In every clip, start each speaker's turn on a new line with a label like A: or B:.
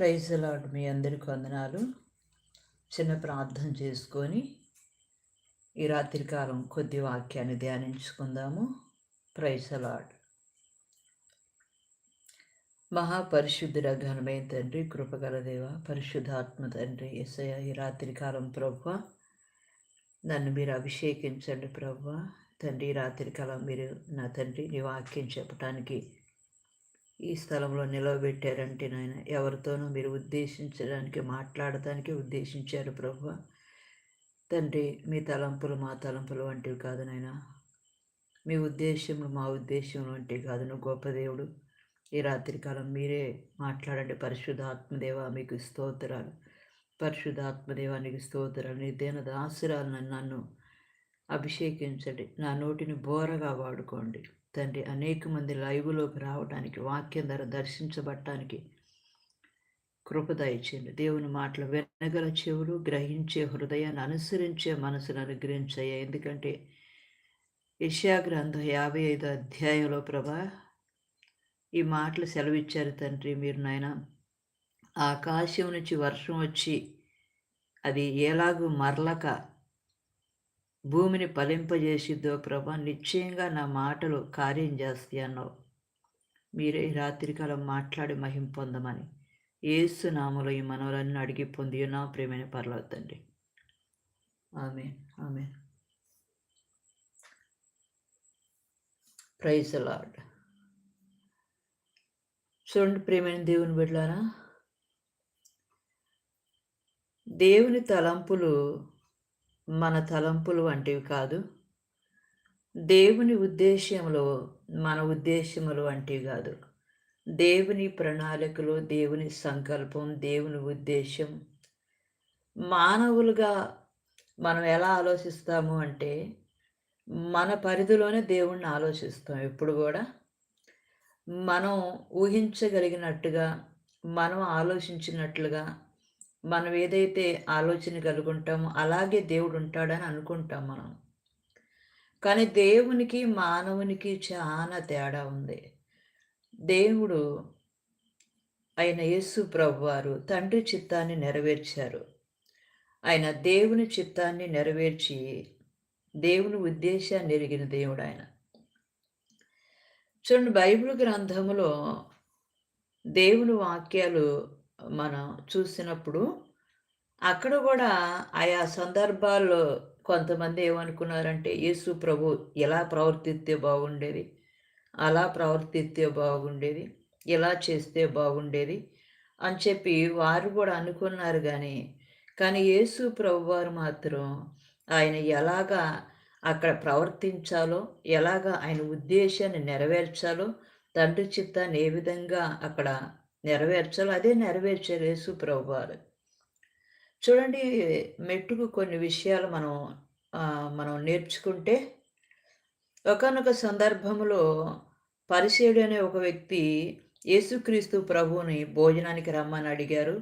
A: Praise lord మీ అందరికి వందనాలు. చిన్న ప్రార్థన చేసుకొని ఈ రాత్రి కాలం కొద్ది వాక్యాన్ని ధ్యానించుకుందాము. ప్రైజ్ లాడ్ మహాపరిశుద్ధుడ ఘనమైన తండ్రి కృపగల దేవ పరిశుద్ధాత్మ తండ్రి ఎసయ ఈ రాత్రి కాలం ప్రభు నన్ను మీరు అభిషేకించండి ప్రభు తండ్రి రాత్రి కాలం మీరు నా తండ్రి నీ వాక్యం చెప్పటానికి ఈ స్థలంలో నిలవబెట్టారంటే నాయన ఎవరితోనూ మీరు ఉద్దేశించడానికి మాట్లాడటానికి ఉద్దేశించారు ప్రభు. తండ్రి మీ తలంపులు మా తలంపులు వంటివి కాదు నాయన. మీ ఉద్దేశములు మా ఉద్దేశం వంటివి కాదు. నువ్వు గొప్ప దేవుడు. ఈ రాత్రికాలం మీరే మాట్లాడండి. పరిశుద్ధాత్మదేవ మీకు స్తోత్రాలు. పరిశుద్ధాత్మదేవానికి స్తోత్రాలు. నీ దేన దాసురాలను నన్ను అభిషేకించండి. నా నోటిని బోరగా వాడుకోండి. తండ్రి అనేక మంది లైవ్లోకి రావడానికి వాక్యం ధర దర్శించబడటానికి కృపదయచేయండి. దేవుని మాటలు వినగల చెవులు గ్రహించే హృదయాన్ని అనుసరించే మనసును అనుగ్రహించాయి ఎందుకంటే యశా గ్రంథం యాభై ఐదు అధ్యాయంలో ప్రభా ఈ మాటలు సెలవిచ్చారు తండ్రి మీరు నాయన. ఆకాశం నుంచి వర్షం వచ్చి అది ఎలాగూ మరలక భూమిని ఫలింపజేసిద్దో ప్రభా? నిశ్చయంగా నా మాటలు కార్యం చేస్తాయి అన్నావు. మీరే రాత్రికాలం మాట్లాడి మహిం పొందమని ఏసు నామలో ఈ మనవరాన్ని అడిగి పొంది నా ప్రేమైన పర్లేదండి ఆమె ఆమె ప్రైజ్ లాడ్ చూడండి ప్రేమైన దేవుని బిడ్డారా దేవుని తలంపులు మన తలంపులు వంటివి కాదు. దేవుని ఉద్దేశ్యంలో మన ఉద్దేశములు వంటివి కాదు. దేవుని ప్రణాళికలు దేవుని సంకల్పం దేవుని ఉద్దేశం మానవులుగా మనం ఎలా ఆలోచిస్తాము అంటే మన పరిధిలోనే దేవుణ్ణి ఆలోచిస్తాం ఎప్పుడు కూడా. మనం ఊహించగలిగినట్టుగా మనం ఆలోచించినట్లుగా మనం ఏదైతే ఆలోచన కలుగుంటామో అలాగే దేవుడు ఉంటాడని అనుకుంటాం మనం. కానీ దేవునికి మానవునికి చాలా తేడా ఉంది. దేవుడు ఆయన యేసు ప్రభువారు తండ్రి చిత్తాన్ని నెరవేర్చారు. ఆయన దేవుని చిత్తాన్ని నెరవేర్చి దేవుని ఉద్దేశాన్ని ఎరిగిన దేవుడు ఆయన చూడండి బైబిల్ గ్రంథంలో దేవుని వాక్యాలు మనం చూసినప్పుడు అక్కడ కూడా ఆయా సందర్భాల్లో కొంతమంది ఏమనుకున్నారంటే యేసు ప్రభు ఎలా ప్రవర్తిస్తే బాగుండేది? అలా ప్రవర్తిస్తే బాగుండేది? ఇలా చేస్తే బాగుండేది? అని చెప్పి వారు కూడా అనుకున్నారు కానీ కానీ యేసు ప్రభు వారు మాత్రం ఆయన ఎలాగా అక్కడ ప్రవర్తించాలో ఎలాగా ఆయన ఉద్దేశాన్ని నెరవేర్చాలో తండ్రి చిత్తాన్ని ఏ విధంగా అక్కడ నెరవేర్చాలో అదే నెరవేర్చారు యేసు ప్రభువారు. చూడండి మెట్టుకు కొన్ని విషయాలు మనం మనం నేర్చుకుంటే ఒకనొక సందర్భంలో పరిశీయుడు అనే ఒక వ్యక్తి యేసుక్రీస్తు ప్రభువుని భోజనానికి రమ్మని అడిగారు.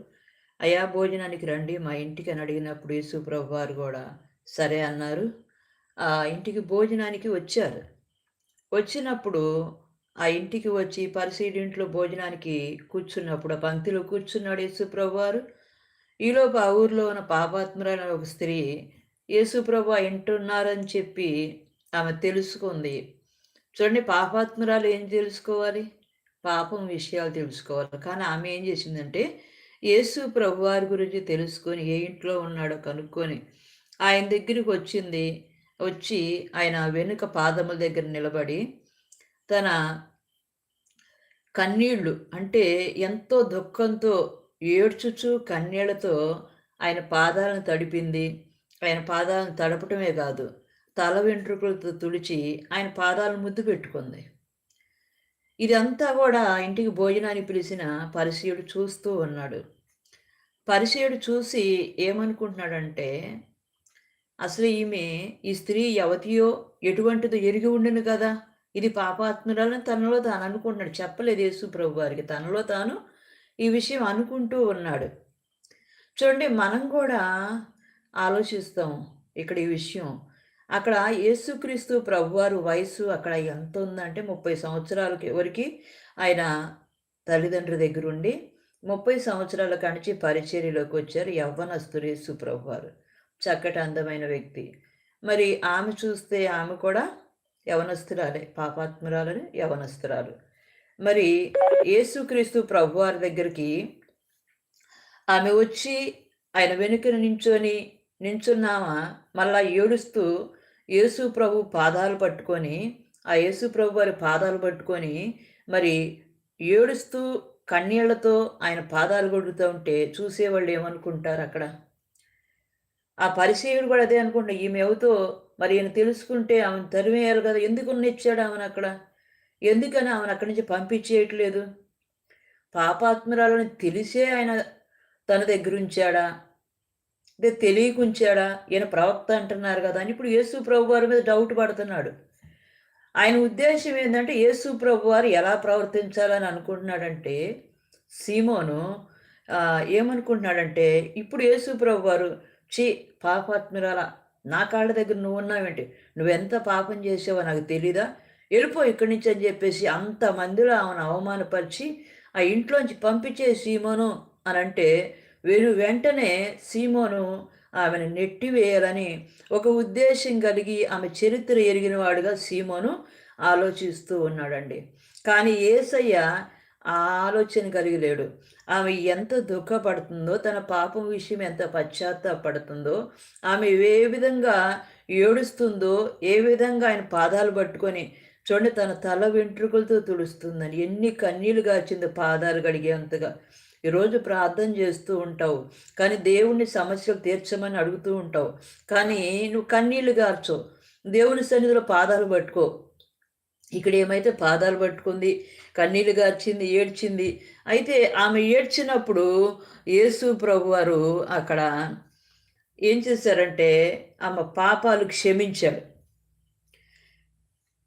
A: అయా భోజనానికి రండి మా ఇంటికి అని అడిగినప్పుడు యేసు ప్రభు వారు కూడా సరే అన్నారు. ఆ ఇంటికి భోజనానికి వచ్చారు. వచ్చినప్పుడు ఆ ఇంటికి వచ్చి పరిశీలింట్లో భోజనానికి కూర్చున్నప్పుడు ఆ పంక్తిలో కూర్చున్నాడు యేసుప్రభు వారు ఈలోపు ఆ ఊర్లో ఉన్న పాపాత్మరైన ఒక స్త్రీ యేసుప్రభు ఇంటున్నారని చెప్పి ఆమె తెలుసుకుంది. చూడండి పాపాత్మరాలు ఏం తెలుసుకోవాలి? పాపం విషయాలు తెలుసుకోవాలి. కానీ ఆమె ఏం చేసిందంటే యేసు ప్రభు వారి గురించి తెలుసుకొని ఏ ఇంట్లో ఉన్నాడో కనుక్కొని ఆయన దగ్గరికి వచ్చింది. వచ్చి ఆయన వెనుక పాదముల దగ్గర నిలబడి తన కన్నీళ్ళు అంటే ఎంతో దుఃఖంతో ఏడ్చుచు కన్నీళ్ళతో ఆయన పాదాలను తడిపింది. ఆయన పాదాలను తడపటమే కాదు తల వెంట్రుకలతో తుడిచి ఆయన పాదాలను ముద్దు పెట్టుకుంది. ఇదంతా కూడా ఇంటికి భోజనాన్ని పిలిచిన పరిచయుడు చూస్తూ ఉన్నాడు. పరిచయుడు చూసి ఏమనుకుంటున్నాడంటే అసలు ఈమె ఈ స్త్రీ యవతియో ఎటువంటిదో ఎరిగి ఉండను కదా. ఇది పాపాత్మురాలని తనలో తాను అనుకుంటున్నాడు. చెప్పలేదు యేసు ప్రభు వారికి తనలో తాను ఈ విషయం అనుకుంటూ ఉన్నాడు. చూడండి మనం కూడా ఆలోచిస్తాం ఇక్కడ ఈ విషయం. అక్కడ యేసుక్రీస్తు ప్రభువారు వయసు అక్కడ ఎంత ఉందంటే ముప్పై సంవత్సరాలకి వరకు ఆయన తల్లిదండ్రుల దగ్గర ఉండి ముప్పై సంవత్సరాల కానించి పరిచర్యలోకి వచ్చారు యవ్వనస్తుడు యేసు ప్రభువారు. చక్కటి అందమైన వ్యక్తి. మరి ఆమె చూస్తే ఆమె కూడా యవనస్తురాలే పాపాత్మురాలని యవనస్తురాలు. మరి యేసుక్రీస్తు ప్రభువారి దగ్గరికి ఆమె వచ్చి ఆయన వెనుక నించొని నించున్నామా? మళ్ళా ఏడుస్తూ యేసు ప్రభు పాదాలు పట్టుకొని ఆ యేసు ప్రభు వారి పాదాలు పట్టుకొని మరి ఏడుస్తూ కన్నీళ్ళతో ఆయన పాదాలు కొడుతూ ఉంటే చూసేవాళ్ళు ఏమనుకుంటారు అక్కడ? ఆ పరిచయుడు కూడా అదే అనుకుంటా ఈమె అవుతో మరి ఈయన తెలుసుకుంటే ఆమెను తరిమేయాలి కదా ఎందుకు ఇచ్చాడు ఆమెను అక్కడ? ఎందుకని ఆమెను అక్కడి నుంచి పంపించేయట్లేదు? పాపాత్మరాలని తెలిసే ఆయన తన దగ్గర ఉంచాడా? అంటే తెలియకుంచాడా ఈయన ప్రవక్త అంటున్నారు కదా అని ఇప్పుడు యేసు ప్రభు వారి మీద డౌట్ పడుతున్నాడు. ఆయన ఉద్దేశం ఏంటంటే యేసు ప్రభు వారు ఎలా ప్రవర్తించాలని అనుకుంటున్నాడంటే సీమోను ఏమనుకుంటున్నాడంటే ఇప్పుడు యేసు ప్రభు వారు చీ పాపాత్మిరాల నా కాళ్ళ దగ్గర నువ్వు ఉన్నావేంటి నువ్వెంత పాపం చేసావో నాకు తెలీదా? వెళ్ళిపో ఇక్కడి నుంచి అని చెప్పేసి అంతమందిలో ఆమెను అవమానపరిచి ఆ ఇంట్లోంచి పంపించే సీమోను అని అంటే వీరు వెంటనే సీమోను ఆమెను నెట్టివేయాలని ఒక ఉద్దేశం కలిగి ఆమె చరిత్ర ఎరిగిన వాడుగా సీమోను ఆలోచిస్తూ ఉన్నాడండి. కానీ ఏసయ్య ఆలోచన కలిగి లేడు. ఆమె ఎంత దుఃఖపడుతుందో తన పాపం విషయం ఎంత పశ్చాత్తాపడుతుందో ఆమె ఏ విధంగా ఏడుస్తుందో ఏ విధంగా ఆయన పాదాలు పట్టుకొని చూడండి తన తల వెంట్రుకలతో తుడుస్తుందని ఎన్ని కన్నీళ్ళు గాచిందో పాదాలు కడిగేంతగా. ఈరోజు ప్రార్థన చేస్తూ ఉంటావు కానీ దేవుని సమస్యలు తీర్చమని అడుగుతూ ఉంటావు కానీ నువ్వు కన్నీళ్ళు గార్చో. దేవుని సన్నిధిలో పాదాలు పట్టుకో. ఇక్కడ ఏమైతే పాదాలు పట్టుకుంది కన్నీలు గార్చింది ఏడ్చింది. అయితే ఆమె ఏడ్చినప్పుడు యేసు ప్రభు వారు అక్కడ ఏం చేశారంటే ఆమె పాపాలు క్షమించారు.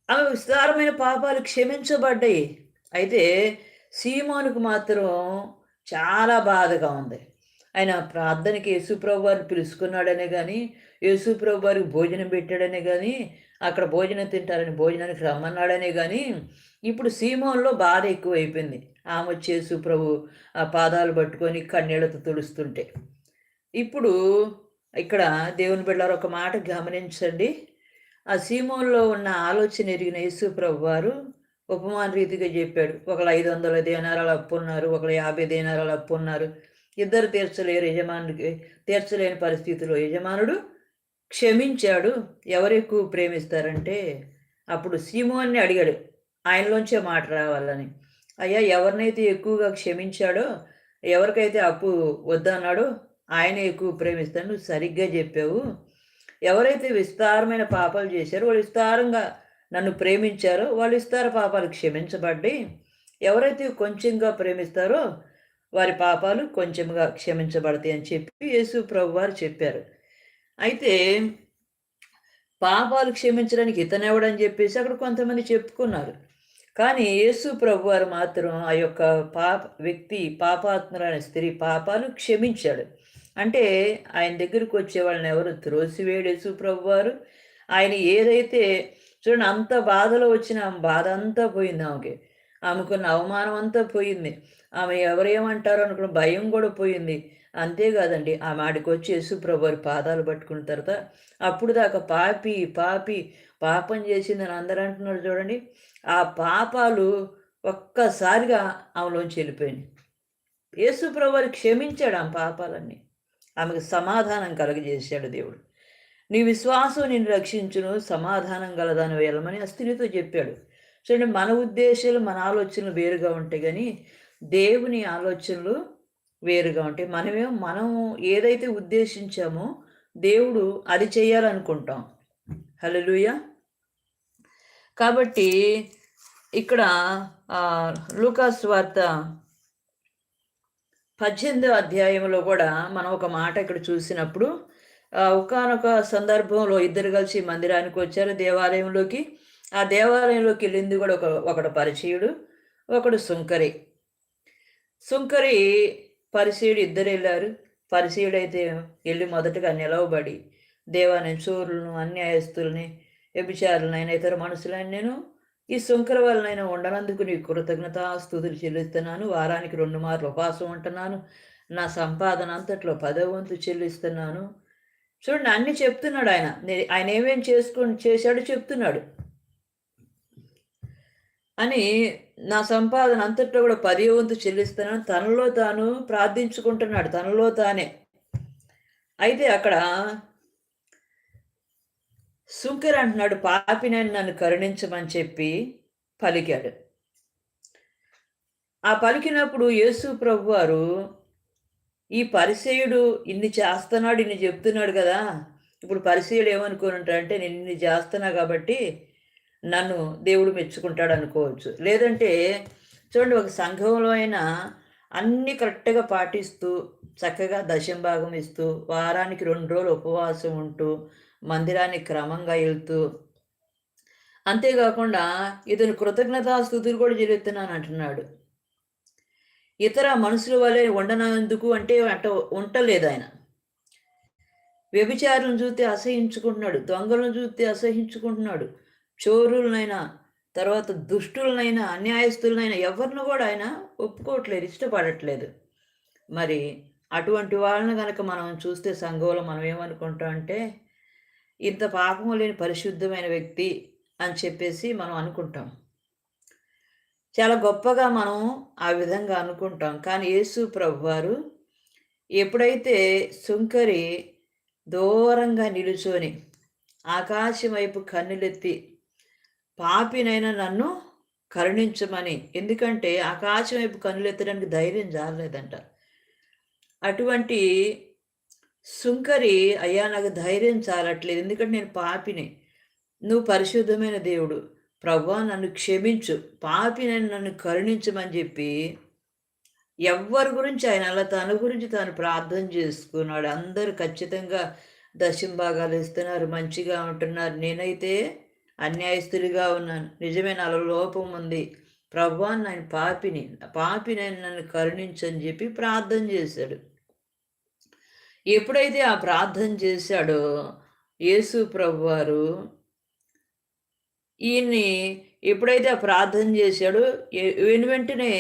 A: ఆమె విస్తారమైన పాపాలు క్షమించబడ్డాయి. అయితే సీమోనుకు మాత్రం చాలా బాధగా ఉంది. ఆయన ప్రార్థనకి యేసుప్రభు వారిని పిలుచుకున్నాడనే కానీ యేసుప్రభు వారికి భోజనం పెట్టాడనే కానీ అక్కడ భోజనం తింటారని భోజనానికి రమ్మన్నాడనే కానీ ఇప్పుడు సీమోన్లో బాధ ఎక్కువైపోయింది. ఆమె వచ్చేసు ప్రభు ఆ పాదాలు పట్టుకొని కన్నీళ్ళతో తుడుస్తుంటే. ఇప్పుడు ఇక్కడ దేవుని బిడ్డారు ఒక మాట గమనించండి. ఆ సీమోన్లో ఉన్న ఆలోచన ఎరిగిన యేసు ప్రభు వారు ఉపమాన రీతిగా చెప్పాడు. ఒకళ్ళు ఐదు వందల దేనారాలు అప్పు ఉన్నారు ఒకళ్ళు యాభై దేనారాలు అప్పు ఉన్నారు ఇద్దరు తీర్చలేరు యజమానుడికి తీర్చలేని పరిస్థితిలో యజమానుడు క్షమించాడు. ఎవరు ఎక్కువ ప్రేమిస్తారంటే అప్పుడు సీమోన్ని అడిగాడు ఆయనలోంచే మాట రావాలని. అయ్యా ఎవరినైతే ఎక్కువగా క్షమించాడో ఎవరికైతే అప్పు వద్దన్నాడో ఆయనే ఎక్కువ ప్రేమిస్తాడు నువ్వు సరిగ్గా చెప్పావు. ఎవరైతే విస్తారమైన పాపాలు చేశారో వాళ్ళు విస్తారంగా నన్ను ప్రేమించారో వాళ్ళు విస్తార పాపాలు క్షమించబడ్డి ఎవరైతే కొంచెంగా ప్రేమిస్తారో వారి పాపాలు కొంచెంగా క్షమించబడతాయి అని చెప్పి యేసు ప్రభు వారు చెప్పారు. అయితే పాపాలు క్షమించడానికి ఇతనెవడని చెప్పేసి అక్కడ కొంతమంది చెప్పుకున్నారు. కానీ యేసు ప్రభు వారు మాత్రం ఆ యొక్క పాప వ్యక్తి పాపాత్మరాని స్త్రీ పాపాలు క్షమించాడు. అంటే ఆయన దగ్గరికి వచ్చే వాళ్ళని ఎవరు? త్రోసివేడు యేసు ప్రభు వారు ఆయన ఏదైతే చూడండి అంత బాధలో వచ్చిన బాధ అంతా పోయింది ఆమెకి. ఆమెకున్న అవమానం అంతా పోయింది. ఆమె ఎవరేమంటారో అనుకున్న భయం కూడా పోయింది. అంతేకాదండి ఆమె ఆడికి వచ్చి యేసుప్రభు వారి పాదాలు పట్టుకున్న తర్వాత అప్పుడు దాకా పాపి పాపి పాపం చేసిందని అందరూ అంటున్నారు చూడండి. ఆ పాపాలు ఒక్కసారిగా ఆమెలోంచి వెళ్ళిపోయింది యేసుప్రభు వారు క్షమించాడు ఆమె పాపాలన్నీ. ఆమెకు సమాధానం కలగజేశాడు దేవుడు. నీ విశ్వాసం నిన్ను రక్షించును సమాధానం గలదాని వెళ్ళమని ఆ స్త్రీతో చెప్పాడు. చూడండి మన ఉద్దేశాలు మన ఆలోచనలు వేరుగా ఉంటాయి కానీ దేవుని ఆలోచనలు వేరుగా ఉంటాయి. మనమే మనం ఏదైతే ఉద్దేశించామో దేవుడు అది చేయాలనుకుంటాం. హలోయ కాబట్టి ఇక్కడ లూకాస్ వార్త పద్దెనిమిదో అధ్యాయంలో కూడా మనం ఒక మాట ఇక్కడ చూసినప్పుడు ఒకనొక సందర్భంలో ఇద్దరు కలిసి మందిరానికి వచ్చారు దేవాలయంలోకి. ఆ దేవాలయంలోకి వెళ్ళింది కూడా ఒక ఒకడు పరిచయుడు ఒకడు సుంకరి. సుంకరి పరిచయుడు ఇద్దరు వెళ్ళారు పరిచయుడు అయితే వెళ్ళి మొదటగా నిలవబడి దేవాని చోరులను అన్యాయస్తుల్ని వ్యభిచారులనైనా ఇతర మనుషులని నేను ఈ సుంకర వలనైనా ఉండనందుకు నీ కృతజ్ఞతాస్తుతులు చెల్లిస్తున్నాను. వారానికి రెండు మార్లు ఉపాసం ఉంటున్నాను. నా సంపాదన అంతట్లో పదవంతు చెల్లిస్తున్నాను. చూడండి అన్ని చెప్తున్నాడు ఆయన. ఆయన ఏమేం చేసుకుని చేశాడో చెప్తున్నాడు. అని నా సంపాదన అంతట్లో కూడా పది వంతు చెల్లిస్తున్నాను. తనలో తాను ప్రార్థించుకుంటున్నాడు. తనలో తానే. అయితే అక్కడ శుంకర్ అంటున్నాడు పాపినని నన్ను కరుణించమని చెప్పి పలికాడు. ఆ పలికినప్పుడు యేసు ప్రభు వారు ఈ పరిచయుడు ఇన్ని చేస్తున్నాడు ఇన్ని చెప్తున్నాడు కదా. ఇప్పుడు పరిచయుడు ఏమనుకుని ఉంటాడంటే నేను ఇన్ని చేస్తున్నా కాబట్టి నన్ను దేవుడు మెచ్చుకుంటాడు అనుకోవచ్చు. లేదంటే చూడండి ఒక సంఘంలో అయినా అన్నీ కరెక్ట్గా పాటిస్తూ చక్కగా దశంభాగం ఇస్తూ వారానికి రెండు రోజులు ఉపవాసం ఉంటూ మందిరానికి క్రమంగా వెళ్తూ అంతేకాకుండా ఇతను కృతజ్ఞతాస్థుతులు కూడా జరుగుతున్నాను అంటున్నాడు. ఇతర మనుషుల వల్లే ఉండనందుకు అంటే అంట ఉండలేదు ఆయన. వ్యభిచారులను చూస్తే అసహించుకుంటున్నాడు దొంగలను చూస్తే అసహించుకుంటున్నాడు చోరులనైనా తర్వాత దుష్టులనైనా అన్యాయస్తులనైనా ఎవరిని కూడా ఆయన ఒప్పుకోవట్లేదు ఇష్టపడట్లేదు. మరి అటువంటి వాళ్ళని కనుక మనం చూస్తే సంఘంలో మనం ఏమనుకుంటాం అంటే ఇంత పాపము లేని పరిశుద్ధమైన వ్యక్తి అని చెప్పేసి మనం అనుకుంటాం. చాలా గొప్పగా మనం ఆ విధంగా అనుకుంటాం. కానీ యేసు ప్రభు వారు ఎప్పుడైతే సుంకరి దూరంగా నిలుచొని ఆకాశం వైపు కన్నులెత్తి పాపినైనా నన్ను కరుణించమని. ఎందుకంటే ఆకాశం వైపు కనులు ఎత్తడానికి ధైర్యం జారలేదంట. అటువంటి సుంకరి అయ్యా నాకు ధైర్యం చాలట్లేదు. ఎందుకంటే నేను పాపిని. నువ్వు పరిశుద్ధమైన దేవుడు. ప్రభా నన్ను క్షమించు. పాపిని నన్ను కరుణించమని చెప్పి ఎవరి గురించి ఆయన అలా తన గురించి తాను ప్రార్థన చేసుకున్నాడు. అందరూ ఖచ్చితంగా దశంభాగాలు ఇస్తున్నారు మంచిగా ఉంటున్నారు. నేనైతే అన్యాయస్తుడిగా ఉన్నాను. నిజమే నాలో లోపం ఉంది. ప్రభా నేను పాపిని పాపిని నన్ను కరుణించని చెప్పి ప్రార్థన చేశాడు. ఎప్పుడైతే ఆ ప్రార్థన చేశాడో యేసు ప్రభు వారు ఈయన్ని ఎప్పుడైతే ఆ ప్రార్థన చేశాడో వెను వెంటనే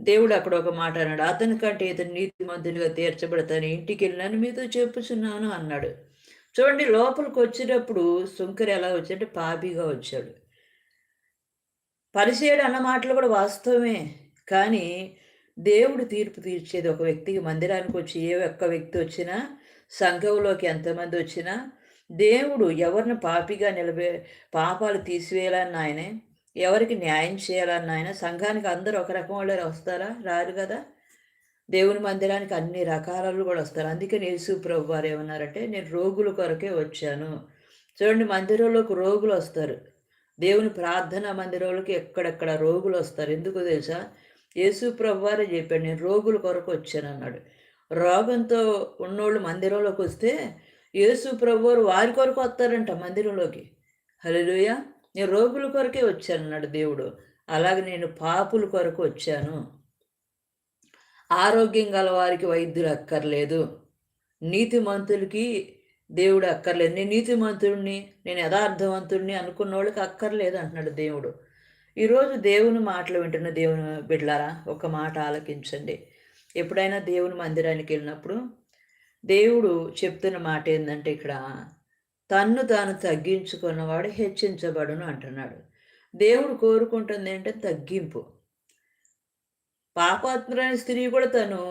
A: దేవుడు అక్కడ ఒక మాట అన్నాడు. అతని కంటే ఇతను నీతిమంతునిగా తీర్చబడతాను. ఇంటికి వెళ్ళినాను మీతో చెప్పుచున్నాను అన్నాడు. చూడండి లోపలికి వచ్చేటప్పుడు సుంకరి ఎలా వచ్చాడంటే పాపిగా వచ్చాడు. పరిసేడు అన్న మాటలు కూడా వాస్తవమే కానీ దేవుడు తీర్పు తీర్చేది ఒక వ్యక్తికి మందిరానికి వచ్చి ఏ ఒక్క వ్యక్తి వచ్చినా సంఘంలోకి ఎంతమంది వచ్చినా దేవుడు ఎవరిని పాపిగా నిలబే పాపాలు తీసివేయాలన్న ఆయనే ఎవరికి న్యాయం చేయాలన్న ఆయన సంఘానికి అందరూ ఒక రకం వాళ్ళు వస్తారా? రారు కదా. దేవుని మందిరానికి అన్ని రకాలు కూడా వస్తారు. అందుకని యేసు ప్రభు వారు ఏమన్నారంటే నేను రోగుల కొరకే వచ్చాను. చూడండి మందిరంలోకి రోగులు వస్తారు. దేవుని ప్రార్థన మందిరంలోకి ఎక్కడెక్కడ రోగులు వస్తారు? ఎందుకు తెలుసా? యేసు ప్రభు వారే చెప్పాడు నేను రోగుల కొరకు వచ్చాను అన్నాడు. రోగంతో ఉన్నోళ్ళు మందిరంలోకి వస్తే యేసు ప్రభు వారు వారి కొరకు వస్తారంట మందిరంలోకి. హలోయ నేను రోగుల కొరకే వచ్చాను అన్నాడు దేవుడు. అలాగే నేను పాపుల కొరకు వచ్చాను. ఆరోగ్యం గల వారికి వైద్యులు అక్కర్లేదు. నీతిమంతులకి దేవుడు అక్కర్లేదు. నేను నీతిమంతుడిని నేను యథార్థవంతుడిని అనుకున్న వాళ్ళకి అక్కర్లేదు అంటున్నాడు దేవుడు. ఈరోజు దేవుని మాటలు వింటున్న దేవుని బిడ్లారా ఒక మాట ఆలకించండి. ఎప్పుడైనా దేవుని మందిరానికి వెళ్ళినప్పుడు దేవుడు చెప్తున్న మాట ఏంటంటే ఇక్కడ తన్ను తాను తగ్గించుకున్నవాడు హెచ్చించబడును అంటున్నాడు. దేవుడు కోరుకుంటుంది ఏంటంటే తగ్గింపు. పాపాత్మరైన స్త్రీ కూడా తను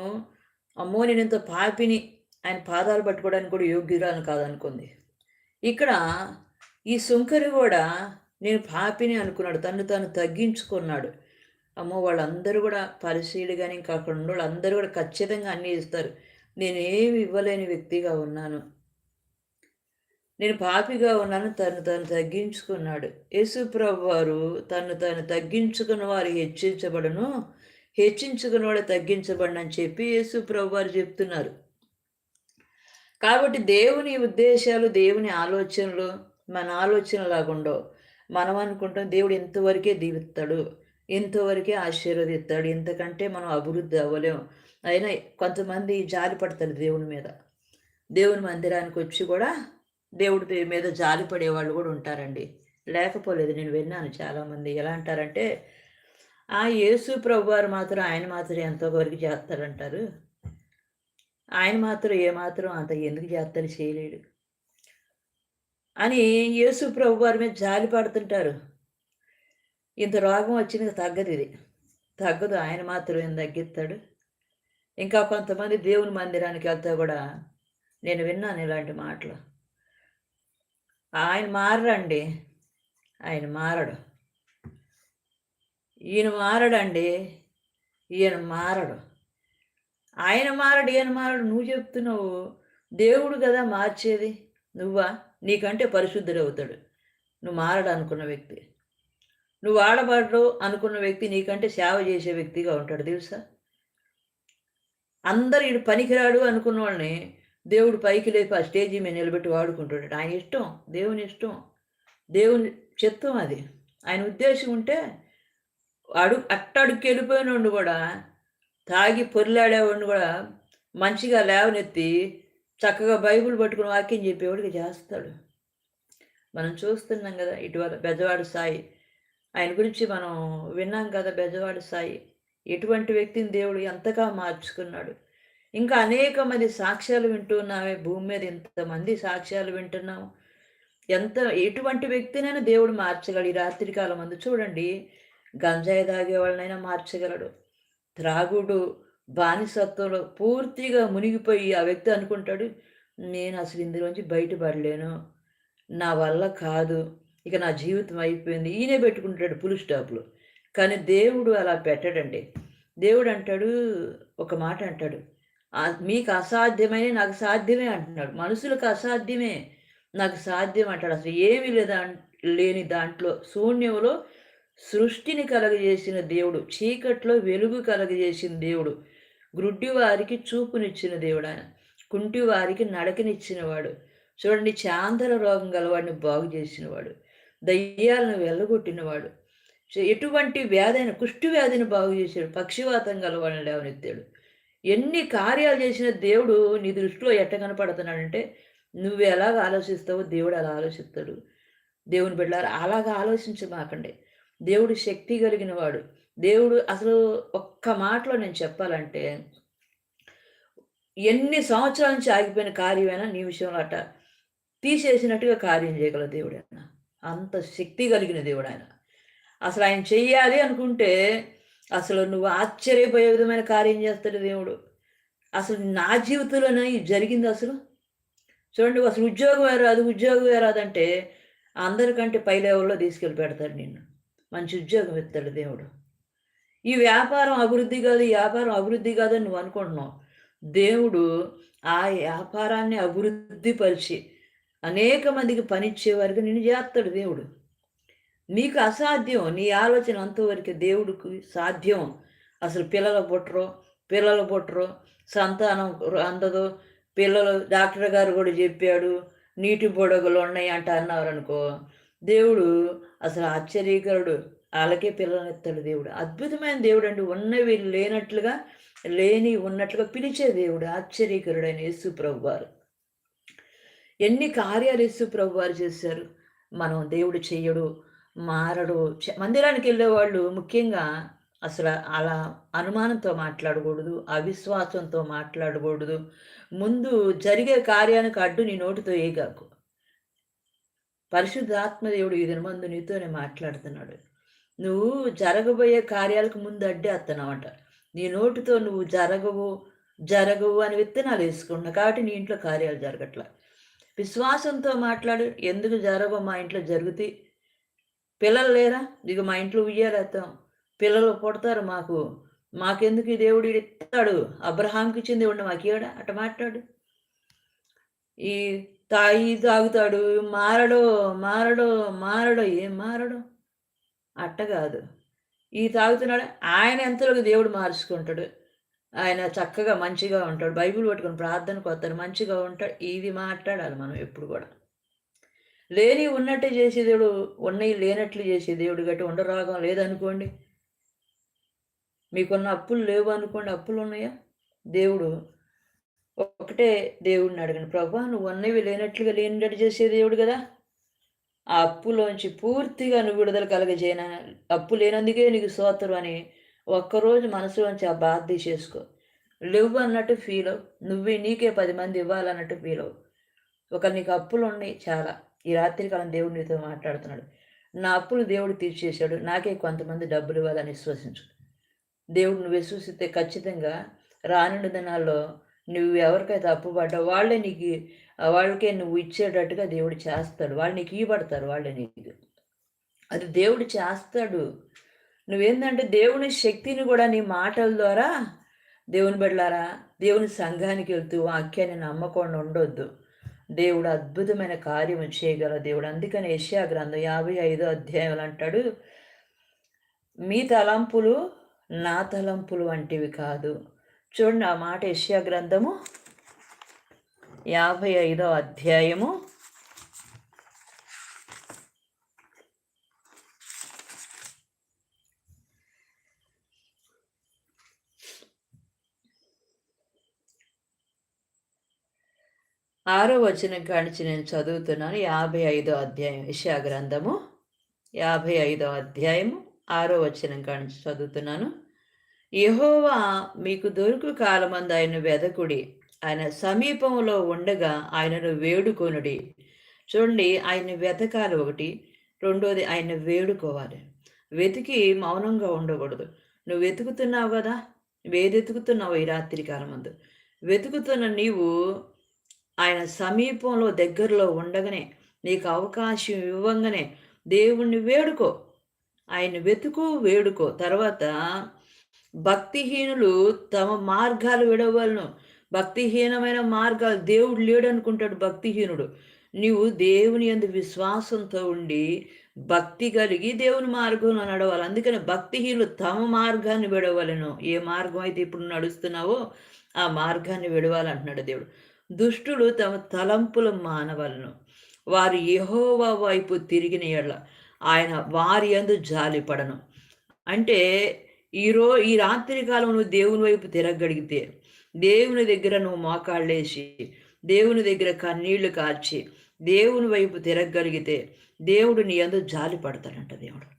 A: అమ్మో నేను ఇంత పాపిని ఆయన పాదాలు పట్టుకోవడానికి కూడా యోగ్యురాలు కాదనుకుంది. ఇక్కడ ఈ సుంకరి కూడా నేను పాపిని అనుకున్నాడు. తను తను తగ్గించుకున్నాడు. అమ్మో వాళ్ళందరూ కూడా పరిశీలి కానీ ఇంకా అక్కడ ఉన్న వాళ్ళందరూ కూడా ఖచ్చితంగా అన్నీ ఇస్తారు. నేనేమి ఇవ్వలేని వ్యక్తిగా ఉన్నాను. నేను పాపిగా ఉన్నాను. తను తను తగ్గించుకున్నాడు. యేసుప్రభు వారు తను తను తగ్గించుకున్న వారు హెచ్చించబడను. హెచ్చించుకున్నవాడు వాడు చెప్పి అని చెప్పి వారు చెప్తున్నారు. కాబట్టి దేవుని ఉద్దేశాలు దేవుని ఆలోచనలు మన ఆలోచనలాగుండవు మనం అనుకుంటాం దేవుడు ఇంతవరకే దీవిస్తాడు ఇంతవరకే ఆశీర్వదిస్తాడు ఇంతకంటే మనం అభివృద్ధి అవ్వలేము అయినా కొంతమంది జాలి పడతారు దేవుని మీద. దేవుని మందిరానికి వచ్చి కూడా దేవుడి మీద జాలి పడే వాళ్ళు కూడా ఉంటారండి. లేకపోలేదు. నేను విన్నాను చాలామంది. ఎలా అంటారంటే, "ఆ! యేసు ప్రభువారు మాత్రం ఆయన మాత్రం ఎంతో వరకు చేస్తారంటారు ఆయన మాత్రం ఏమాత్రం అంత ఎందుకు చేస్తారు చేయలేడు." అని యేసు ప్రభువారి మీద జాలి పడుతుంటారు. ఇంత రోగం వచ్చింది తగ్గదు ఇది తగ్గదు. ఆయన మాత్రం ఏం తగ్గిస్తాడు. ఇంకా కొంతమంది దేవుని మందిరానికి వెళ్తే కూడా నేను విన్నాను ఇలాంటి మాటలు. ఆయన మారరండి. ఆయన మారడు. ఈయన మారడండి. ఈయన మారడు. ఆయన మారడు, ఈయన మారడు నువ్వు చెప్తున్నావు. దేవుడు కదా మార్చేది. నువ్వా? నీకంటే పరిశుద్ధుడు అవుతాడు నువ్వు మారడు అనుకున్న వ్యక్తి. నువ్వు ఆడబడ్డు అనుకున్న వ్యక్తి నీకంటే సేవ చేసే వ్యక్తిగా ఉంటాడు తెలుసా? అందరు ఈడు పనికిరాడు అనుకున్న వాళ్ళని దేవుడు పైకి లేపి ఆ స్టేజీ మీద నిలబెట్టి వాడుకుంటాడు. ఆయన ఇష్టం. దేవుని ఇష్టం. దేవుని చిత్తం అది. ఆయన ఉద్దేశం ఉంటే అడుగు అట్టడుక్కి వాడు కూడా తాగి పొర్లాడేవాడిని కూడా మంచిగా లేవనెత్తి చక్కగా బైబిల్ పట్టుకుని వాక్యం చెప్పేవాడికి చేస్తాడు. మనం చూస్తున్నాం కదా! ఇటీవల బెజవాడు సాయి. ఆయన గురించి మనం విన్నాం కదా! బెజవాడు సాయి. ఎటువంటి వ్యక్తిని దేవుడు ఎంతగా మార్చుకున్నాడు. ఇంకా అనేక మంది సాక్ష్యాలు వింటున్నామే భూమి మీద ఇంతమంది సాక్ష్యాలు వింటున్నాము. ఎంత ఎటువంటి వ్యక్తినైనా దేవుడు మార్చగలడు. ఈ రాత్రి కాలం అందు చూడండి గంజాయి తాగే వాళ్ళనైనా మార్చగలడు. త్రాగుడు, బానిసత్వంలో పూర్తిగా మునిగిపోయి ఆ వ్యక్తి అనుకుంటాడు, నేను అసలు ఇందులోంచి బయటపడలేను. నా వల్ల కాదు. ఇక నా జీవితం అయిపోయింది. ఈయనే పెట్టుకుంటాడు పులు స్టాప్‌లు. కానీ దేవుడు అలా పెట్టడండి. దేవుడు అంటాడు ఒక మాట అంటాడు. మీకు అసాధ్యమైన నాకు సాధ్యమే అంటున్నాడు. మనుషులకు అసాధ్యమే నాకు సాధ్యం అంటాడు. అసలు ఏమీ లేదా లేని దాంట్లో శూన్యంలో సృష్టిని కలగజేసిన దేవుడు. చీకట్లో వెలుగు కలగజేసిన దేవుడు. గ్రుడ్డి వారికి చూపునిచ్చిన దేవుడాయన. కుంటి వారికి నడకనిచ్చినవాడు. చూడండి చాందర రోగం గలవాడిని బాగు చేసినవాడు. దయ్యాలను వెళ్ళగొట్టినవాడు. ఎటువంటి వ్యాధైన కుష్టి వ్యాధిని బాగు చేశాడు. పక్షివాతం గలవాడిని లేవనెత్తాడు. ఎన్ని కార్యాలు చేసిన దేవుడు నీ దృష్టిలో ఎట్ట కనపడుతున్నాడంటే నువ్వు ఎలాగ ఆలోచిస్తావో దేవుడు అలా ఆలోచిస్తాడు. దేవుని బిడ్డారు అలాగా ఆలోచించమాకండి. దేవుడు శక్తి కలిగిన వాడు. దేవుడు అసలు ఒక్క మాటలో నేను చెప్పాలంటే ఎన్ని సంవత్సరాల నుంచి ఆగిపోయిన కార్యమైనా నీ విషయంలో అట తీసేసినట్టుగా కార్యం చేయగల దేవుడాయన. అంత శక్తి కలిగిన దేవుడు ఆయన అసలు ఆయన చెయ్యాలి అనుకుంటే అసలు నువ్వు ఆశ్చర్యపోయే విధమైన కార్యం చేస్తాడు దేవుడు. అసలు నా జీవితంలోనే ఇది జరిగింది అసలు. చూడండి అసలు ఉద్యోగమే రాదు, ఉద్యోగం రాదంటే అందరికంటే పై లెవెల్‌లో తీసుకెళ్ళి పెడతాడు నిన్ను. మంచి ఉద్యోగం ఇస్తాడు దేవుడు. ఈ వ్యాపారం అభివృద్ధి కాదు, ఈ వ్యాపారం అభివృద్ధి కాదని నువ్వు అనుకుంటున్నావు. దేవుడు ఆ వ్యాపారాన్ని అభివృద్ధి పరిచి అనేక మందికి పనిచ్చే వరకు నేను చేస్తాడు దేవుడు. నీకు అసాధ్యం. నీ ఆలోచన అంతవరకే దేవుడికి సాధ్యం. అసలు పిల్లలు పుట్టరు, పిల్లలు పుట్టరు, సంతానం అందదు. పిల్లలు డాక్టర్ గారు కూడా చెప్పాడు. నీటి బుడగలు ఉన్నాయి అంట అన్నారు అనుకో దేవుడు అసలు ఆశ్చర్యకరుడు. వాళ్ళకే పిల్లలనిస్తాడు దేవుడు. అద్భుతమైన దేవుడు అండి ఉన్నవి లేనట్లుగా, లేని ఉన్నట్లుగా పిలిచే దేవుడు. ఆశ్చర్యకరుడైన యేసు ప్రభువారు. ఎన్ని కార్యాలు యేసు ప్రభువారు చేశారు. మనం దేవుడు చెయ్యడు, మారడు. చ మందిరానికెళ్ళేవాళ్ళు ముఖ్యంగా అసల అలా అనుమానంతో మాట్లాడకూడదు. అవిశ్వాసంతో మాట్లాడకూడదు. ముందు జరిగే కార్యానికి అడ్డు నీ నోటితో ఏయగాకు. పరిశుద్ధాత్మదేవుడు ఈ దినమందు నీతోనే మాట్లాడుతున్నాడు. నువ్వు జరగబోయే కార్యాలకు ముందు అడ్డే అడ్డేత్తన్నావంట. నీ నోటితో నువ్వు జరగవు, జరగవు అని విత్తనాలు వేసుకున్నావు కాబట్టి నీ ఇంట్లో కార్యాలు జరగట్ల. విశ్వాసంతో మాట్లాడు. ఎందుకు జరగవు మా ఇంట్లో జరుగుతాయి. పిల్లలు లేరా? ఇక మా ఇంట్లో ఉయ్యాలేస్తాం పిల్లలు పుడతారు మాకు. మాకెందుకు ఈ దేవుడు ఇస్తాడు. అబ్రహాంకి ఇచ్చిన దేవుడు మాకేడా అట్ట మాట్లాడు. ఈ తాగి తాగుతాడు. మారడు, మారడు, మారడు. ఏం మారడు? అట్ట కాదు ఈ తాగుతున్నాడు. ఆయన ఎంతలోకి దేవుడు మార్చుకుంటాడు. ఆయన చక్కగా మంచిగా ఉంటాడు. బైబిల్ పట్టుకొని ప్రార్థనకు వస్తాడు. మంచిగా ఉంటాడు. ఇది మాట్లాడాలి మనం ఎప్పుడు కూడా లేనివి ఉన్నట్టే చేసే దేవుడు, ఉన్నవి లేనట్లు చేసే దేవుడు గట్టి ఉండరాగం లేదనుకోండి. మీకున్న అప్పులు లేవు అనుకోండి. అప్పులు ఉన్నాయా దేవుడు ఒకటే దేవుడిని అడగండి. ప్రభా నువ్వు అన్నవి లేనట్లుగా లేనినట్టు చేసే దేవుడు కదా. ఆ అప్పులోంచి పూర్తిగా నువ్వు విడుదల కలగజేయన. అప్పు లేనందుకే నీకు సోతరు అని ఒక్కరోజు మనసులోంచి ఆ బాధ తీసేసుకో లేవు అన్నట్టు ఫీల్ అవు. నువ్వే నీకే పది మంది ఇవ్వాలన్నట్టు ఫీల్ అవు. ఒక నీకు అప్పులు ఉన్నాయి చాలా. ఈ రాత్రి కాలం దేవుడు నీతో మాట్లాడుతున్నాడు. నా అప్పులు దేవుడు తీర్చేశాడు. నాకే కొంతమంది డబ్బులు ఇవ్వాలని విశ్వసించు. దేవుడు నువ్వు విశ్వసిస్తే ఖచ్చితంగా రానున్న దినాల్లో నువ్వు ఎవరికైతే అప్పుపడ్డావు వాళ్ళే నీకు వాళ్ళకే నువ్వు ఇచ్చేటట్టుగా దేవుడు చేస్తాడు. వాళ్ళు నీకు ఇవ్వబడతారు వాళ్ళే నీకు. అది దేవుడు చేస్తాడు. నువ్వేంటంటే దేవుని శక్తిని కూడా నీ మాటల ద్వారా దేవుని బిడ్డలారా దేవుని సంఘానికి వెళ్తూ వాక్యాన్ని నమ్మకుండా ఉండొద్దు. దేవుడు అద్భుతమైన కార్యం చేయగల దేవుడు. అందుకని యష్యా గ్రంథం యాభై ఐదో అధ్యాయాలు అంటాడు మీ తలంపులు నా తలంపులు వంటివి కాదు. చూడండి ఆ మాట యష్యా గ్రంథము యాభై ఐదో అధ్యాయము. ఆరో వచనం కానించి నేను చదువుతున్నాను యాభై ఐదో అధ్యాయం ఇషా గ్రంథము యాభై ఐదో అధ్యాయము ఆరో వచనం కానించి చదువుతున్నాను. యహోవా మీకు దొరుకు కాలమంది ఆయన వెదకుడి. ఆయన సమీపంలో ఉండగా ఆయనను వేడుకొనుడి. చూడండి ఆయన వెతకాలి ఒకటి రెండోది ఆయన వేడుకోవాలి. వెతికి మౌనంగా ఉండకూడదు. నువ్వు వెతుకుతున్నావు కదా? వేదెతుకుతున్నావు ఈ రాత్రి కాలమందు. వెతుకుతున్న నీవు ఆయన సమీపంలో దగ్గరలో ఉండగానే నీకు అవకాశం ఇవ్వంగానే దేవుణ్ణి వేడుకో. ఆయన వెతుకు వేడుకో. తర్వాత భక్తిహీనులు తమ మార్గాలు విడవలను. భక్తిహీనమైన మార్గాలు దేవుడు లేడు అనుకుంటాడు భక్తిహీనుడు. నీవు దేవుని అందు విశ్వాసంతో ఉండి భక్తి కలిగి దేవుని మార్గంలో నడవాలి. అందుకని భక్తిహీనులు తమ మార్గాన్ని విడవలను. ఏ మార్గం అయితే ఇప్పుడు నడుస్తున్నావో ఆ మార్గాన్ని విడవాలంటున్నాడు దేవుడు. దుష్టులు తమ తలంపుల మానవలను. వారి యహోవా వైపు తిరిగిన ఎడల ఆయన వారి అందు జాలిపడను. అంటే ఈరో ఈ రాత్రి కాలం నువ్వు దేవుని వైపు తిరగడిగితే దేవుని దగ్గర నువ్వు మోకాళ్ళేసి దేవుని దగ్గర కన్నీళ్ళు కార్చి దేవుని వైపు తిరగగలిగితే దేవుడు నీ అందు జాలి పడతాడంట దేవుడు.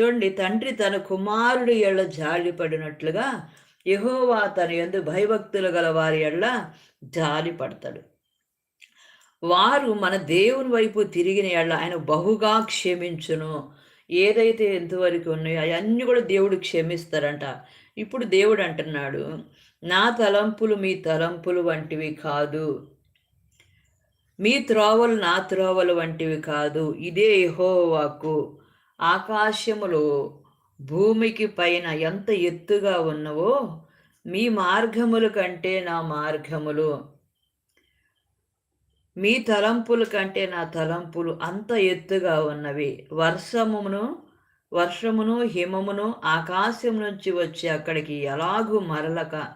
A: చూడండి తండ్రి తన కుమారుడి ఎళ్ళ జాలి పడినట్లుగా యహోవా తన ఎందు భయభక్తులు గల వారి ఎళ్ళ జాలి పడతాడు. వారు మన దేవుని వైపు తిరిగిన ఎళ్ళ ఆయన బహుగా క్షమించును. ఏదైతే ఎంతవరకు ఉన్నాయో అవన్నీ కూడా దేవుడు క్షమిస్తారంట. ఇప్పుడు దేవుడు అంటున్నాడు నా తలంపులు మీ తలంపులు వంటివి కాదు. మీ త్రోవలు నా త్రోవలు వంటివి కాదు. ఇదే యహోవాకు. ఆకాశములో భూమికి పైన ఎంత ఎత్తుగా ఉన్నవో మీ మార్గములు కంటే నా మార్గములు. మీ తలంపుల కంటే నా తలంపులు అంత ఎత్తుగా ఉన్నవి. వర్షమును వర్షమును హిమమును ఆకాశం నుంచి వచ్చి అక్కడికి ఎలాగూ మరలక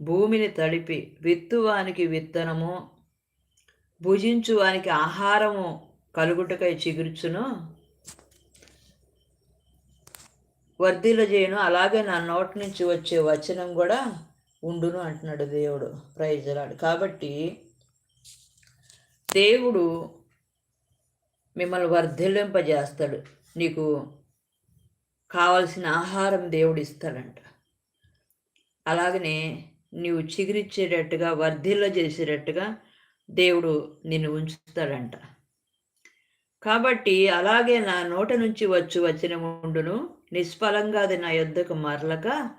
A: భూమిని తడిపి విత్తువానికి విత్తనము భుజించువానికి ఆహారము కలుగుటకై చిగుర్చును. వర్ధిల చేయను అలాగే నా నోటి నుంచి వచ్చే వచనం కూడా ఉండును అంటున్నాడు దేవుడు. ప్రైజలాడు కాబట్టి దేవుడు మిమ్మల్ని వర్ధిల్లింపజేస్తాడు. నీకు కావలసిన ఆహారం దేవుడు ఇస్తాడంట. అలాగనే నీవు చిగురిచ్చేటట్టుగా వర్ధిల్ల చేసేటట్టుగా దేవుడు నిన్ను ఉంచుతాడంట. కాబట్టి అలాగే నా నోట నుంచి వచ్చు వచ్చిన ముండును నిష్ఫలంగా అది నా యొద్దకు మరలక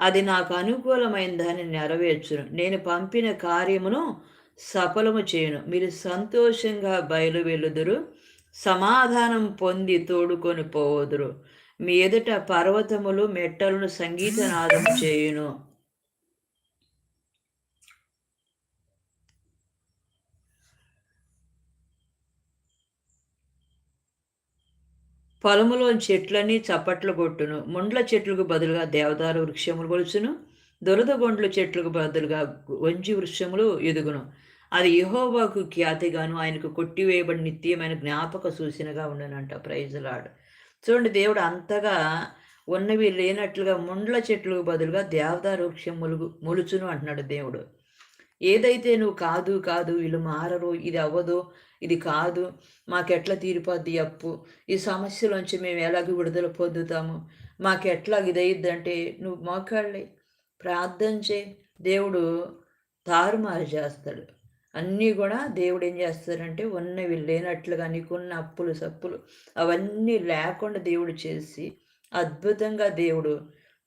A: అది నాకు అనుకూలమైన దాన్ని నెరవేర్చును. నేను పంపిన కార్యమును సఫలము చేయను. మీరు సంతోషంగా బయలు వెలుదురు సమాధానం పొంది తోడుకొని పోవుదురు. మీ ఎదుట పర్వతములు మెట్టలను సంగీతనాదం చేయును. పొలములో చెట్లన్నీ చప్పట్లు కొట్టును. ముండ్ల చెట్లకు బదులుగా దేవదారు వృక్షములు కొలుచును. దొరద గొండ్ల చెట్లకు బదులుగా వంజి వృక్షములు ఎదుగును. అది యహోబాకు ఖ్యాతిగాను ఆయనకు కొట్టివేయబడి నిత్యమైన జ్ఞాపక సూచనగా ఉండనంట. ప్రైజులాడు చూడండి దేవుడు అంతగా ఉన్నవి లేనట్లుగా ముండ్ల చెట్లకు బదులుగా దేవదారు వృక్షం ములుగు ములుచును అంటున్నాడు దేవుడు. ఏదైతే నువ్వు కాదు కాదు వీళ్ళు మారరు ఇది అవ్వదు ఇది కాదు మాకెట్లా తీరిపోద్ది అప్పు? ఈ సమస్యలోంచి మేము ఎలాగ విడుదల పొందుతాము? మాకెట్లా ఇదయ్యిద్దంటే నువ్వు మోకాళ్ళే. ప్రార్థన చేయి. దేవుడు తారుమారు చేస్తాడు. అన్నీ కూడా దేవుడు ఏం చేస్తారంటే ఉన్నవి లేనట్లుగా నీకున్న అప్పులు సప్పులు అవన్నీ లేకుండా దేవుడు చేసి అద్భుతంగా దేవుడు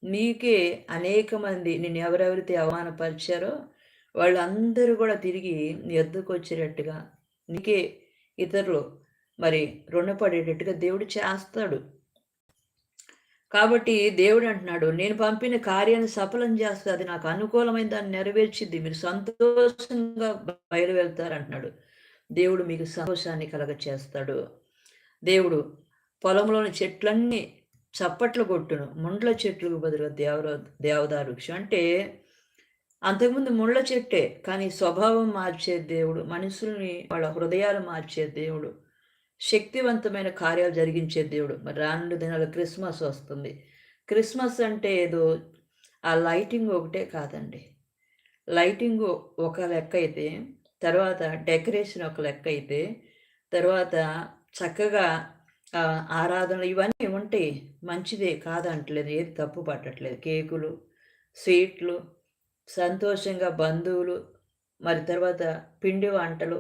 A: నీకే అనేక మంది నేను ఎవరెవరైతే అవమానపరిచారో వాళ్ళందరూ కూడా తిరిగి నీ ఎద్దుకు వచ్చేటట్టుగా నీకే ఇతరులు మరి రుణపడేటట్టుగా దేవుడు చేస్తాడు. కాబట్టి దేవుడు అంటున్నాడు నేను పంపిన కార్యాన్ని సఫలం చేస్తే అది నాకు అనుకూలమైన దాన్ని నెరవేర్చింది మీరు సంతోషంగా బయలు అంటున్నాడు. దేవుడు మీకు సంతోషాన్ని కలగ చేస్తాడు దేవుడు పొలంలోని చెట్లన్నీ చప్పట్లు కొట్టును. ముండ్ల చెట్లకు బదులు దేవర దేవదారు వృక్షం. అంటే అంతకుముందు ముళ్ళ చెట్టే కానీ స్వభావం మార్చే దేవుడు మనుషుల్ని వాళ్ళ హృదయాలు మార్చే దేవుడు. శక్తివంతమైన కార్యాలు జరిగించే దేవుడు. మరి రెండు దినాలు క్రిస్మస్ వస్తుంది. క్రిస్మస్ అంటే ఏదో ఆ లైటింగ్ ఒకటే కాదండి. లైటింగ్ ఒక లెక్క అయితే తర్వాత డెకరేషన్ ఒక లెక్క అయితే తర్వాత చక్కగా ఆరాధనలు ఇవన్నీ ఉంటాయి. మంచిదే కాదంటలేదు. ఏది తప్పు పట్టట్లేదు. కేకులు స్వీట్లు సంతోషంగా బంధువులు మరి తర్వాత పిండి వంటలు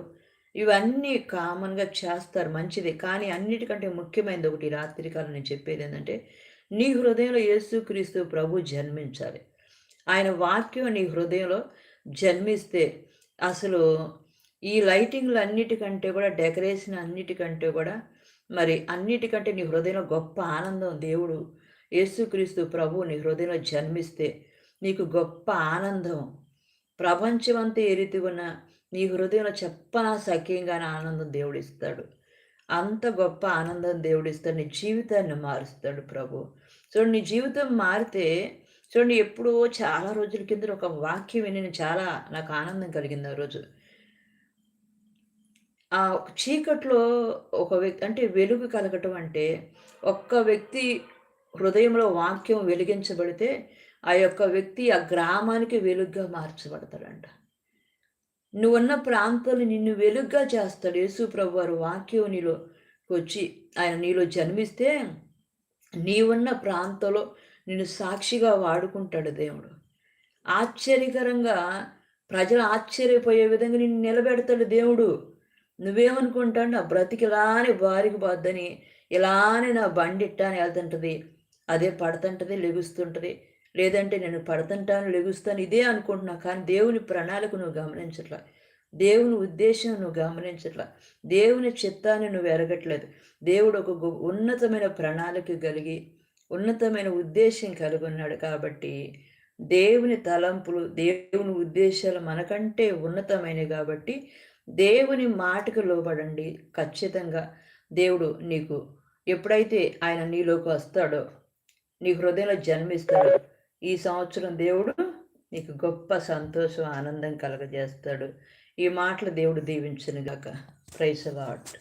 A: ఇవన్నీ కామన్గా చేస్తారు మంచిది. కానీ అన్నిటికంటే ముఖ్యమైనది ఒకటి రాత్రికాలం నేను చెప్పేది ఏంటంటే నీ హృదయంలో యేసుక్రీస్తు ప్రభు జన్మించాలి. ఆయన వాక్యం నీ హృదయంలో జన్మిస్తే అసలు ఈ లైటింగ్లు అన్నిటికంటే కూడా డెకరేషన్ అన్నిటికంటే కూడా మరి అన్నిటికంటే నీ హృదయంలో గొప్ప ఆనందం దేవుడు యేసుక్రీస్తు ప్రభు నీ హృదయంలో జన్మిస్తే నీకు గొప్ప ఆనందం. ప్రపంచమంతా ఎరితి ఉన్న నీ హృదయంలో చెప్పనా సఖ్యంగానే ఆనందం దేవుడిస్తాడు. అంత గొప్ప ఆనందం దేవుడిస్తాడు. నీ జీవితాన్ని మారుస్తాడు ప్రభు. చూడండి నీ జీవితం మారితే చూడండి ఎప్పుడో చాలా రోజుల కింద ఒక వాక్యం విని చాలా నాకు ఆనందం కలిగింది ఆ రోజు. ఆ చీకట్లో ఒక వ్యక్తి అంటే వెలుగు కలగటం అంటే ఒక్క వ్యక్తి హృదయంలో వాక్యం వెలిగించబడితే ఆ యొక్క వ్యక్తి ఆ గ్రామానికి వెలుగ్గా మార్చబడతాడంట. నువ్వున్న ప్రాంతాలు నిన్ను వెలుగ్గా చేస్తాడు యేసు ప్రభు వారు వాక్యం నీలో వచ్చి ఆయన నీలో జన్మిస్తే నీవున్న ప్రాంతంలో నిన్ను సాక్షిగా వాడుకుంటాడు దేవుడు. ఆశ్చర్యకరంగా ప్రజలు ఆశ్చర్యపోయే విధంగా నిన్ను నిలబెడతాడు దేవుడు. నువ్వేమనుకుంటాడు నా బ్రతికిలానే బారికి పోద్దని ఇలానే నా బండి ఇట్టాని వెళ్తుంటుంది అదే పడుతుంటుంది లెగుస్తుంటుంది లేదంటే నేను పడుతుంటాను లెగుస్తాను ఇదే అనుకుంటున్నా కానీ దేవుని ప్రణాళిక నువ్వు గమనించట్లా. దేవుని ఉద్దేశం నువ్వు గమనించట్లా. దేవుని చిత్తాన్ని నువ్వు ఎరగట్లేదు. దేవుడు ఒక ఉన్నతమైన ప్రణాళిక కలిగి ఉన్నతమైన ఉద్దేశం కలిగి ఉన్నాడు కాబట్టి దేవుని తలంపులు దేవుని ఉద్దేశాలు మనకంటే ఉన్నతమైనవి కాబట్టి దేవుని మాటకు లోబడండి ఖచ్చితంగా. దేవుడు నీకు ఎప్పుడైతే ఆయన నీలోకి వస్తాడో నీ హృదయంలో జన్మిస్తాడో ఈ సంవత్సరం దేవుడు నీకు గొప్ప సంతోషం ఆనందం కలగజేస్తాడు. ఈ మాటలు దేవుడు దీవించను గాక ప్రైస్ లాట్